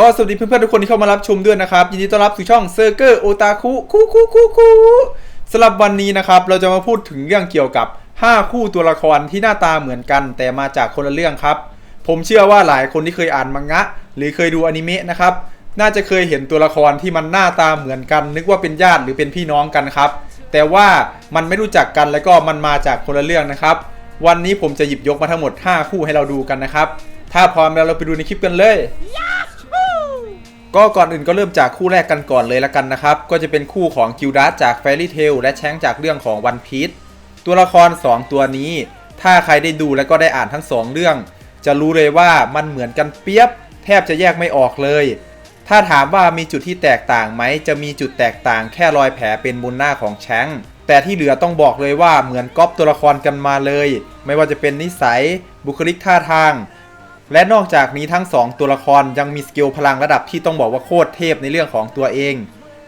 ก็สวัสดีเพื่อนๆทุกคนที่เข้ามารับชมด้วยนะครับ ยินดีต้อนรับสู่ช่องเซอร์เกอร์โอตาคุคูคูคูคูสำหรับวันนี้นะครับ เราจะมาพูดถึงเรื่องเกี่ยวกับ 5 คู่ตัวละครที่หน้าตาเหมือนกัน แต่มาจากคนละเรื่องครับ ผมเชื่อว่าหลายคนที่เคยอ่านมังงะ หรือเคยดูอนิเมะนะครับน่าจะเคยเห็นตัวละครที่มันหน้าตาเหมือนกัน นึกว่าเป็นญาติหรือเป็นพี่น้องกันครับ แต่ว่ามันไม่รู้จักกันแล้วก็มันมาจากคนละเรื่องนะครับ วันนี้ผมจะหยิบยกมาทั้งหมด 5 คู่ให้เราดูกันนะครับ ถ้าพร้อมแล้วเราไปดูในคลิปกันเลย ก็ก่อนอื่นก็เริ่มจากคู่แรกกันก่อนเลยละกันนะครับ ก็จะเป็นคู่ของกิลดัสจาก Fairy Tail และแชงจากเรื่องของ One Piece ตัวละคร 2 ตัวนี้ ถ้าใครได้ดูและก็ได้อ่านทั้ง 2 เรื่อง จะรู้เลยว่ามันเหมือนกันเปียบ แทบจะแยกไม่ออกเลย ถ้าถามว่ามีจุดที่แตกต่างไหม จะมีจุดแตกต่างแค่รอยแผลเป็นบนหน้าของแชงแต่ที่เหลือต้องบอกเลยว่าเหมือนก๊อปตัวละครกันมาเลย ไม่ว่าจะเป็นนิสัย บุคลิกท่าทาง และนอกจากนี้ทั้ง 2 ตัวละครยังมีสกิลพลังระดับที่ต้องบอกว่าโคตรเทพในเรื่องของตัวเอง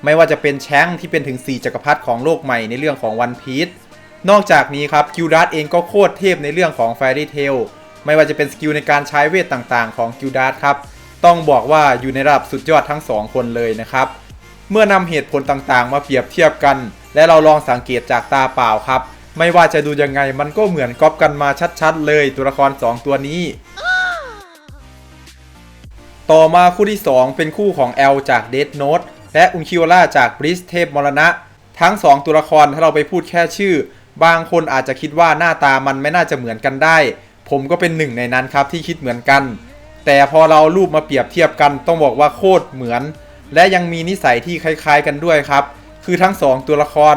ไม่ว่าจะเป็นแชงที่เป็นถึง 4 จักรพรรดิของโลกใหม่ในเรื่องของวันพี e นอกจากนี้ครับกิลดัสเองก็โคตรเทพในเรื่องของ Fairy Tail ไม่ว่าจะเป็นสกิลในการใช้เวทต่างๆ ของกิลดัสครับ ต้องบอกว่าอยู่ในระดับสุดยอดทั้ง 2 คนเลยนะครับ เมื่อนำเหตุผลต่างๆ มาเปรียบเทียบกัน และเราลองสังเกตจากตาเปล่าครับ ไม่ว่าจะดูยังไงมันก็เหมือนก๊อปกันมาชัดๆ เลยตัวละคร 2 ตัวนี้ ต่อมาคู่ที่ 2 เป็นคู่ของ L จาก Death Note และอุนคิโอล่าจากบริสเทพมรณะ ทั้ง 2 ตัวละครถ้าเราไปพูดแค่ชื่อ บางคนอาจจะคิดว่าหน้าตามันไม่น่าจะเหมือนกันได้ ผมก็เป็นหนึ่งในนั้นครับที่คิดเหมือนกัน แต่พอเราเอารูปมาเปรียบเทียบกันต้องบอกว่าโคตรเหมือน และยังมีนิสัยที่คล้ายๆกันด้วยครับ คือทั้ง 2 ตัวละคร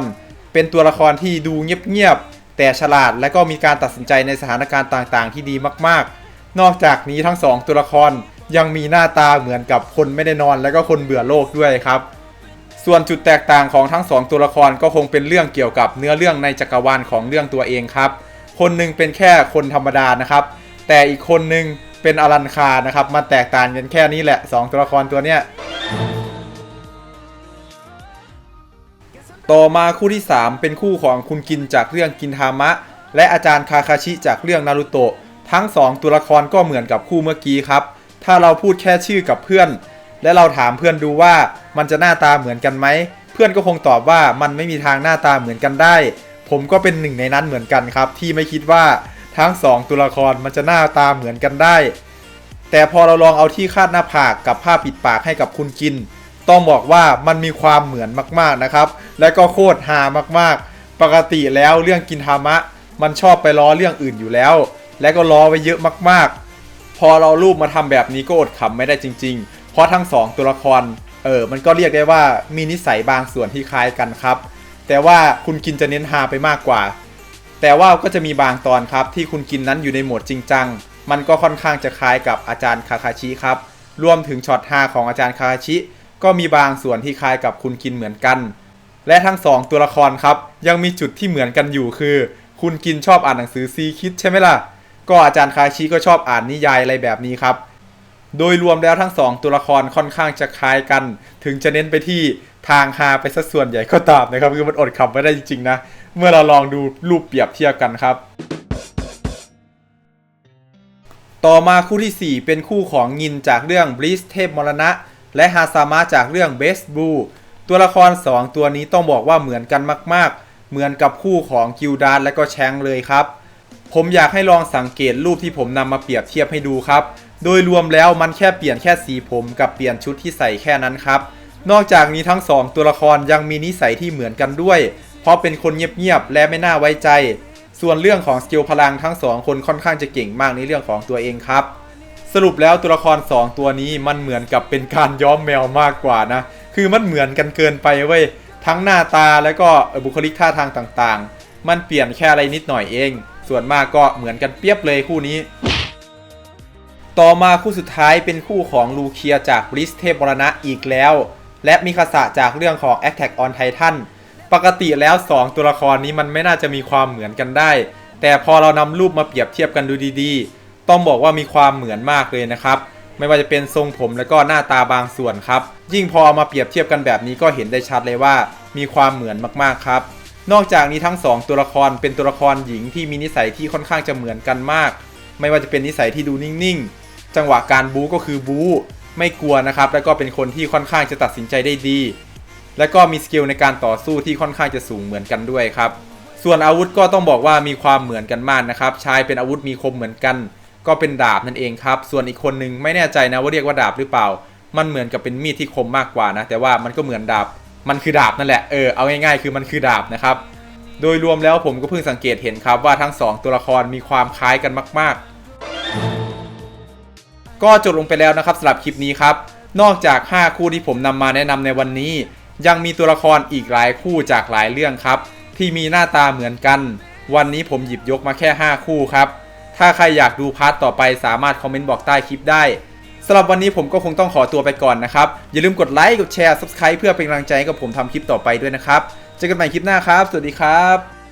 เป็นตัวละครที่ดูเงียบๆแต่ฉลาดและก็มีการตัดสินใจในสถานการณ์ต่างๆ ที่ดีมากๆ นอกจากนี้ทั้ง 2 ตัวละคร ยังมีหน้าตาเหมือนกับคนไม่ได้นอนและก็คนเบื่อโลกด้วยครับ ส่วนจุดแตกต่างของทั้ง2ตัวละครก็คงเป็นเรื่องเกี่ยวกับเนื้อเรื่องในจักรวาลของเรื่องตัวเองครับ คนหนึ่งเป็นแค่คนธรรมดานะครับ แต่อีกคนหนึ่งเป็นอลันคานะครับ มาแตกต่างกันแค่นี้แหละ 2 ตัวละครตัวเนี้ยต่อมาคู่ที่ 3 เป็นคู่ของคุณกินจากเรื่องกินทามะ และอาจารย์คาคาชิจากเรื่องนารูโตะทั้ง 2 ตัวละครก็เหมือนกับคู่เมื่อกี้ครับ ถ้าเราพูดแค่ชื่อกับเพื่อน และเราถามเพื่อนดูว่ามันจะหน้าตาเหมือนกันไหม เพื่อนก็คงตอบว่ามันไม่มีทางหน้าตาเหมือนกันได้ ผมก็เป็นหนึ่งในนั้นเหมือนกันครับ ที่ไม่คิดว่าทั้ง 2 ตัวละครมันจะหน้าตาเหมือนกันได้ แต่พอเราลองเอาที่คาดหน้าผากกับผ้าปิดปากให้กับคุณกิน ต้องบอกว่ามันมีความเหมือนมากๆนะครับ และก็โคตรฮามากๆ ปกติแล้วเรื่องกินทามะ มันชอบไปล้อเรื่องอื่นอยู่แล้ว และก็ล้อไว้เยอะมากๆ พอเรารูปมาทำแบบนี้ก็อดขำไม่ได้จริง ๆ เพราะทั้งสองตัวละครเออมันก็เรียกได้ว่ามีนิสัยบางส่วนที่คล้ายกันครับ แต่ว่าคุณกินจะเน้นฮาไปมากกว่า แต่ว่าก็จะมีบางตอนครับที่คุณกินนั้นอยู่ในโหมดจริงจัง มันก็ค่อนข้างจะคล้ายกับอาจารย์คาคาชิครับ รวมถึงช็อตฮาของอาจารย์คาคาชิ ก็มีบางส่วนที่คล้ายกับคุณกินเหมือนกัน และทั้งสองตัวละครครับยังมีจุดที่เหมือนกันอยู่คือ คุณกินชอบอ่านหนังสือซีคิดใช่ไหมล่ะ ก็อาจารย์คาชิก็ชอบอ่านนิยายอะไรแบบนี้ครับ โดยรวมแล้วทั้งสองตัวละครค่อนข้างจะคล้ายกัน ถึงจะเน้นไปที่ทางฮาไปสัส่วนใหญ่ก็ตามนะครับ คือมันอดขำไม่ได้จริงๆนะ เมื่อเราลองดูรูปเปรียบเทียบกันครับ ต่อมาคู่ที่ 4 เป็นคู่ของงินจากเรื่องบลิสเทพมรณะ และฮาซามะจากเรื่องเบสบูตัวละคร 2 ตัวนี้ต้องบอกว่าเหมือนกันมาก ๆ เหมือนกับคู่ของกิลดานและก็แชงเลยครับ ผมอยากให้ลองสังเกตรูปที่ผมนำมาเปรียบเทียบให้ดูครับ โดยรวมแล้วมันแค่เปลี่ยนแค่สีผมกับเปลี่ยนชุดที่ใส่แค่นั้นครับ นอกจากนี้ทั้ง2ตัวละครยังมีนิสัยที่เหมือนกันด้วย เพราะเป็นคนเงียบๆและไม่น่าไว้ใจ ส่วนเรื่องของสกิลพลังทั้งสองคนค่อนข้างจะเก่งมากในเรื่องของตัวเองครับ สรุปแล้วตัวละคร 2 ตัวนี้มันเหมือนกับเป็นการย้อมแมวมากกว่านะ คือมันเหมือนกันเกินไปเว้ย ทั้งหน้าตาแล้วก็บุคลิกท่าทางต่างๆ มันเปลี่ยนแค่อะไรนิดหน่อยเอง ส่วนมากก็เหมือนกันเปียบเลยคู่นี้ ต่อมาคู่สุดท้ายเป็นคู่ของลูเคียจากบริสเทพมรณะอีกแล้ว และมิคาสะจากเรื่องของ Attack on Titan ปกติแล้ว 2 ตัวละครนี้มันไม่น่าจะมีความเหมือนกันได้ แต่พอเรานำรูปมาเปรียบเทียบกันดูดีๆ ต้องบอกว่ามีความเหมือนมากเลยนะครับ ไม่ว่าจะเป็นทรงผมและก็หน้าตาบางส่วนครับ ยิ่งพอเอามาเปรียบเทียบกันแบบนี้ก็เห็นได้ชัดเลยว่า มีความเหมือนมากๆครับ นอกจากนี้ทั้ง 2 ตัวละครเป็นตัวละครหญิงที่มีนิสัยที่ค่อนข้างจะเหมือนกันมาก ไม่ว่าจะเป็นนิสัยที่ดูนิ่งๆ จังหวะการบู๊ก็คือบู๊ไม่กลัวนะครับ แล้วก็เป็นคนที่ค่อนข้างจะตัดสินใจได้ดี และก็มีสกิลในการต่อสู้ที่ค่อนข้างจะสูงเหมือนกันด้วยครับ ส่วนอาวุธก็ต้องบอกว่ามีความเหมือนกันมากนะครับใช้เป็นอาวุธมีคมเหมือนกัน ก็เป็นดาบนั่นเองครับ ส่วนอีกคนนึงไม่แน่ใจนะว่าเรียกว่าดาบหรือเปล่า มันเหมือนกับเป็นมีดที่คมมากกว่านะ แต่ว่ามันก็เหมือนดาบ มันคือดาบนั่นแหละเออเอาง่ายๆคือมันคือดาบนะครับ โดยรวมแล้วผมก็เพิ่งสังเกตเห็นครับว่าทั้งสองตัวละครมีความคล้ายกันมาก ๆ ก็จบลงไปแล้วนะครับสำหรับคลิปนี้ครับ นอกจาก 5 คู่ที่ผมนำมาแนะนำในวันนี้ ยังมีตัวละครอีกหลายคู่จากหลายเรื่องครับ ที่มีหน้าตาเหมือนกัน วันนี้ผมหยิบยกมาแค่ 5 คู่ครับถ้าใครอยากดูพาร์ทต่อไปสามารถคอมเมนต์บอกใต้คลิปได้ สำหรับวันนี้ผมก็คงต้องขอตัวไปก่อนนะครับ อย่าลืมกดไลค์กดแชร์ Subscribe เพื่อเป็นกำลังใจให้กับผมทำคลิปต่อไปด้วยนะครับ เจอกันใหม่คลิปหน้าครับ สวัสดีครับ